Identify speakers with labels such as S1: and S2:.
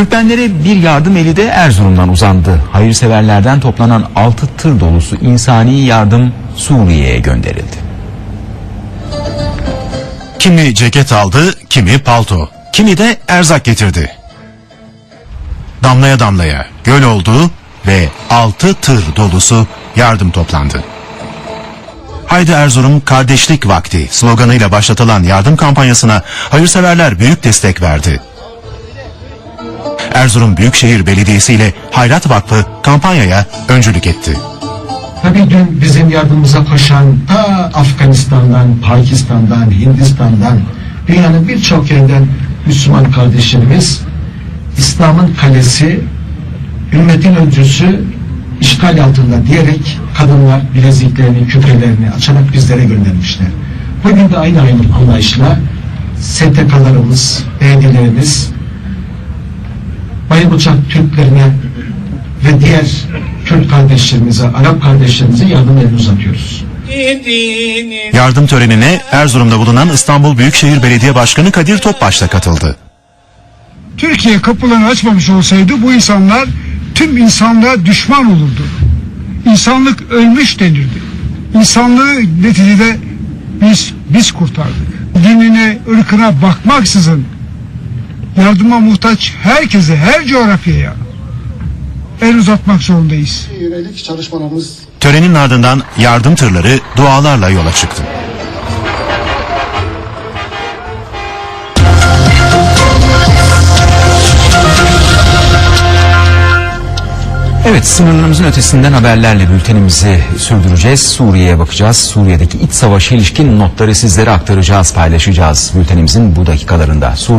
S1: Türkmenlere bir yardım eli de Erzurum'dan uzandı. Hayırseverlerden toplanan 6 tır dolusu insani yardım Suriye'ye gönderildi.
S2: Kimi ceket aldı, kimi palto, kimi de erzak getirdi. Damlaya damlaya göl oldu ve altı tır dolusu yardım toplandı. Haydi Erzurum kardeşlik vakti sloganıyla başlatılan yardım kampanyasına hayırseverler büyük destek verdi. Erzurum Büyükşehir Belediyesi ile Hayrat Vakfı kampanyaya öncülük etti.
S3: Tabii dün bizim yardımımıza koşan ta Afganistan'dan, Pakistan'dan, Hindistan'dan, dünyanın birçok yerinden Müslüman kardeşlerimiz İslam'ın kalesi, ümmetin öncüsü işgal altında diyerek kadınlar bileziklerini, küpelerini açarak bizlere göndermişler. Bugün de aynı aynı anlayışla STK'larımız, beğenilerimiz, Bayılacak Türklerine ve diğer Kürt kardeşlerimize, Arap kardeşlerimize yardım elini uzatıyoruz.
S2: Yardım törenine Erzurum'da bulunan İstanbul Büyükşehir Belediye Başkanı Kadir Topbaş da katıldı.
S4: Türkiye kapılarını açmamış olsaydı bu insanlar tüm insanlığa düşman olurdu. İnsanlık ölmüş denirdi. İnsanlığı neticede biz biz kurtardık. Dinine, ırkına bakmaksızın yardıma muhtaç herkese, her coğrafyaya el uzatmak zorundayız.
S5: yönelik çalışmalarımız
S2: Törenin ardından yardım tırları dualarla yola çıktı.
S1: Evet sınırlarımızın ötesinden haberlerle bültenimizi sürdüreceğiz. Suriye'ye bakacağız. Suriye'deki iç savaşa ilişkin notları sizlere aktaracağız, paylaşacağız bültenimizin bu dakikalarında. Suriye